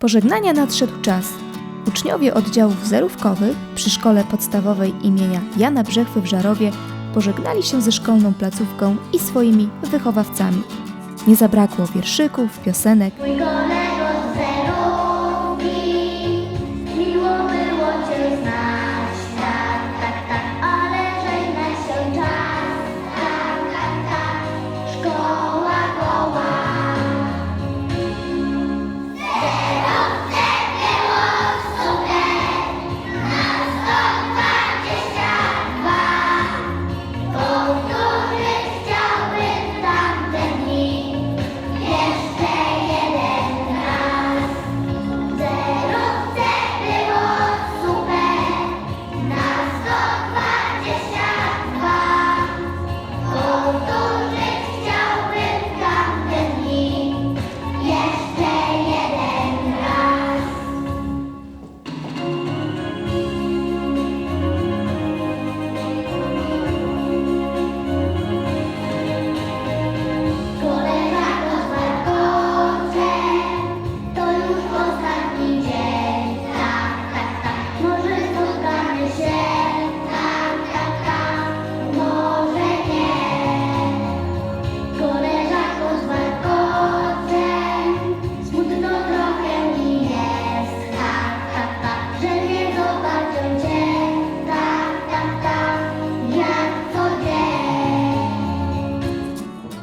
Pożegnania nadszedł czas. Uczniowie oddziałów zerówkowych przy szkole podstawowej imienia Jana Brzechwy w Żarowie pożegnali się ze szkolną placówką i swoimi wychowawcami. Nie zabrakło wierszyków, piosenek,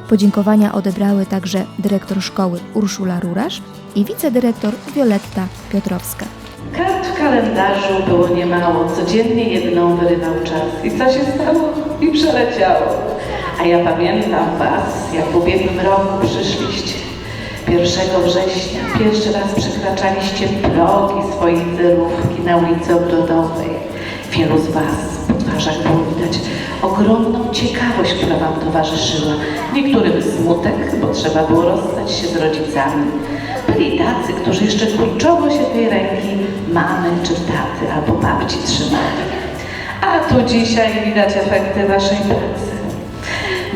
Podziękowania odebrały także dyrektor szkoły Urszula Rurasz i wicedyrektor Wioletta Piotrowska. Kart w kalendarzu było niemało, codziennie jedną wyrywał czas. I co się stało? I przeleciało. A ja pamiętam Was, jak w ubiegłym roku przyszliście. 1 września pierwszy raz przekraczaliście progi swojej zerówki na ulicy Ogrodowej. Wielu z Was po twarzach było widać ogromną ciekawość, która Wam towarzyszyła. Niektórym smutek, bo trzeba było rozstać się z rodzicami. Byli tacy, którzy jeszcze kurczowo się tej ręki mamy czy taty albo babci trzymali. A tu dzisiaj widać efekty Waszej pracy.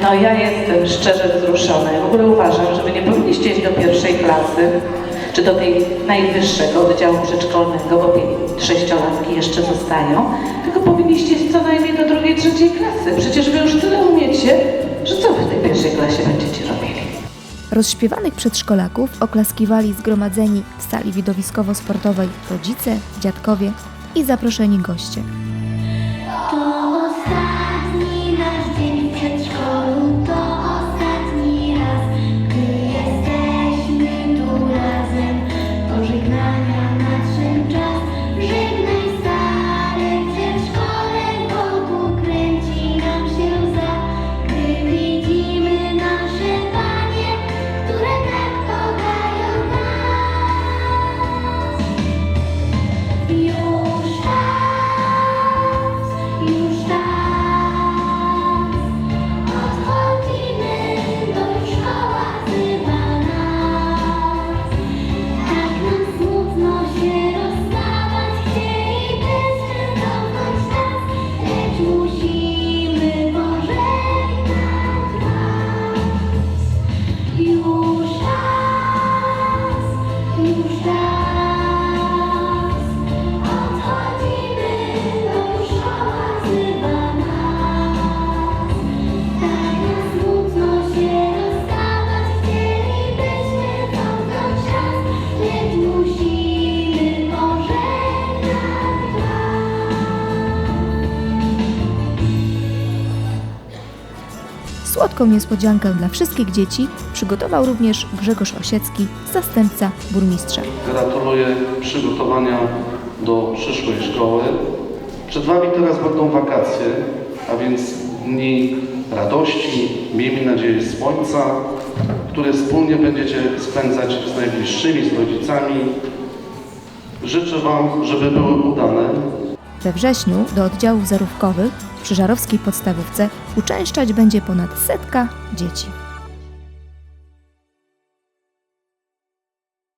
No ja jestem szczerze wzruszona. Ja w ogóle uważam, że wy nie powinniście iść do pierwszej klasy, czy do tej najwyższego oddziału przedszkolnego, bo sześciolatki jeszcze zostają, tylko powinniście iść co najmniej do drugiej, trzeciej klasy. Przecież wy już tyle umiecie, że co wy w tej pierwszej klasie będziecie robili? Rozśpiewanych przedszkolaków oklaskiwali zgromadzeni w sali widowiskowo-sportowej rodzice, dziadkowie i zaproszeni goście. To Słodką niespodziankę dla wszystkich dzieci przygotował również Grzegorz Osiecki, zastępca burmistrza. Gratuluję przygotowania do przyszłej szkoły. Przed Wami teraz będą wakacje, a więc dni radości, miejmy nadzieję słońca, które wspólnie będziecie spędzać z najbliższymi, z rodzicami. Życzę Wam, żeby były udane. We wrześniu do oddziałów zarówkowych przy Żarowskiej Podstawówce uczęszczać będzie ponad setka dzieci.